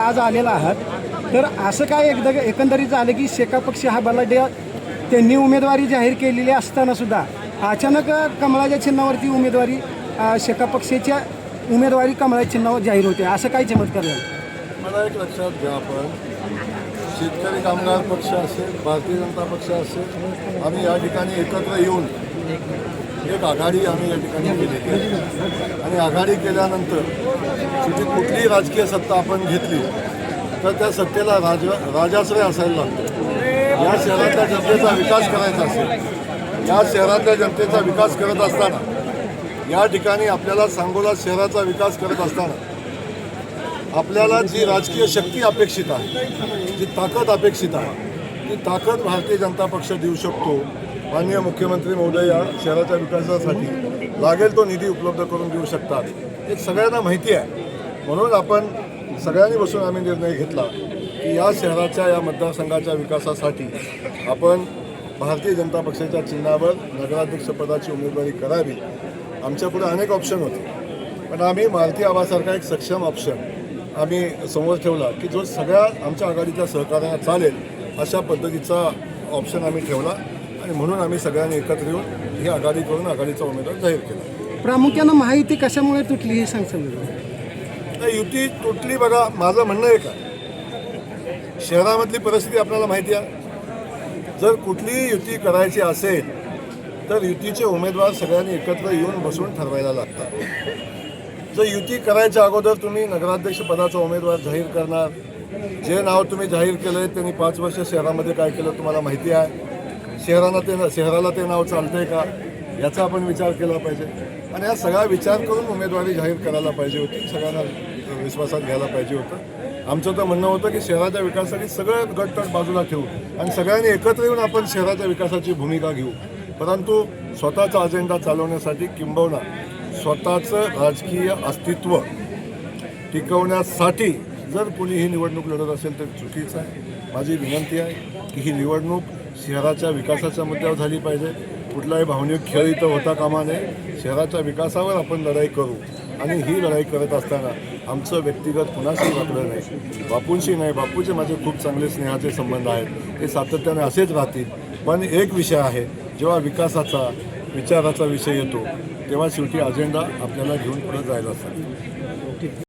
आज आलेला आहात. तर असं काय एकदा एकंदरीत झालं की शेका पक्ष हा बलाढ्य त्यांनी उमेदवारी जाहीर केलेली असताना सुद्धा अचानक कमळाच्या चिन्हावरती उमेदवारी शेका पक्षाच्या उमेदवारी कमळाच्या चिन्हावर जाहीर होते. असं काय चमत्कार झालं? मला एक लक्षात घ्या आपण. शेतकरी कामगार पक्ष असेल भारतीय जनता पक्ष असेल आम्ही या ठिकाणी एकत्र येऊन एक आघाडी आम्ही या ठिकाणी केलेली आहे. आणि आघाडी केल्यानंतर शेवटी कुठलीही राजकीय सत्ता आपण घेतली तर त्या सत्तेला राज राजाश्रय असायला लागतो. या शहरातल्या जनतेचा विकास करायचा असेल या शहरातल्या जनतेचा विकास करत असताना या ठिकाणी आपल्याला सांगोला शहराचा विकास करत असताना आपल्याला जी राजकीय शक्ती अपेक्षित आहे जी ताकद अपेक्षित आहे ती ताकद भारतीय जनता पक्ष देऊ शकतो. माननीय मुख्यमंत्री महोदय या शहराच्या विकासासाठी लागेल तो निधी उपलब्ध करून देऊ शकतात. हे सगळ्यांना माहिती आहे. म्हणून आपण सगळ्यांनी बसून आम्ही निर्णय घेतला की या शहराच्या या मतदारसंघाच्या विकासासाठी आपण भारतीय जनता पक्षाच्या चिन्हावर नगराध्यक्षपदाची उमेदवारी करावी. आमच्यापुढे अनेक ऑप्शन होते. पण आम्ही मालती आबासारखा एक सक्षम ऑप्शन आम्ही समोर ठेवला की जो सगळ्या आमच्या आघाडीच्या सहकार्याला चालेल अशा पद्धतीचा ऑप्शन आम्ही ठेवला आणि म्हणून आम्ही सगळ्यांनी एकत्र येऊन ही आघाडी करून आघाडीचा उमेदवार जाहीर केला. प्रामुख्यानं माहिती कशामुळे तुटली हे सांगसाल तर युती तुटली बघा माझं म्हणणं आहे. का शहरामधली परिस्थिती आपल्याला माहिती आहे. जर कुठलीही युती करायची असेल तर युतीचे उमेदवार सगळ्यांनी एकत्र येऊन बसून ठरवायला लागतात. जर युती करायच्या अगोदर तुम्ही नगराध्यक्ष पदाचा उमेदवार जाहीर करणार जे नाव तुम्ही जाहीर केलं आहे त्यांनी पाच वर्ष शहरामध्ये काय केलं तुम्हाला माहिती आहे. शहराला ते शहराला ते नाव चालतंय का? याचा आपण विचार केला पाहिजे. आणि हा सगळा विचार करून उमेदवारी जाहीर करायला पाहिजे होती. सगळ्यांना विश्वासात घ्यायला पाहिजे होतं. आमचं तर म्हणणं होतं की शहराच्या विकासासाठी सगळं गटतट बाजूला ठेवू आणि सगळ्यांनी एकत्र येऊन आपण शहराच्या विकासाची भूमिका घेऊ. परंतु स्वतःचा अजेंडा चालवण्यासाठी किंबहुना स्वतःचं राजकीय अस्तित्व टिकवण्यासाठी जर कोणी ही निवडणूक लढत असेल तर चुकीचं आहे. माझी विनंती आहे की ही निवडणूक शहराच्या विकासाच्या मुद्द्यावर झाली पाहिजे. कुठलाही भावनिक खेळ इथं होता कामा नये. शहराच्या विकासावर आपण लढाई करू. आणि ही लढाई करत असताना आमचं व्यक्तिगत कुणाशी वाटलं नाही. बापूंशी नाही. बापूचे माझे खूप चांगले स्नेहाचे संबंध आहेत. ते सातत्याने असेच राहतील. पण एक विषय आहे. जेव्हा विकासाचा विचाराचा विषय येतो तेव्हा शेवटी अजेंडा आपल्याला घेऊन पुढे जायला सांगतो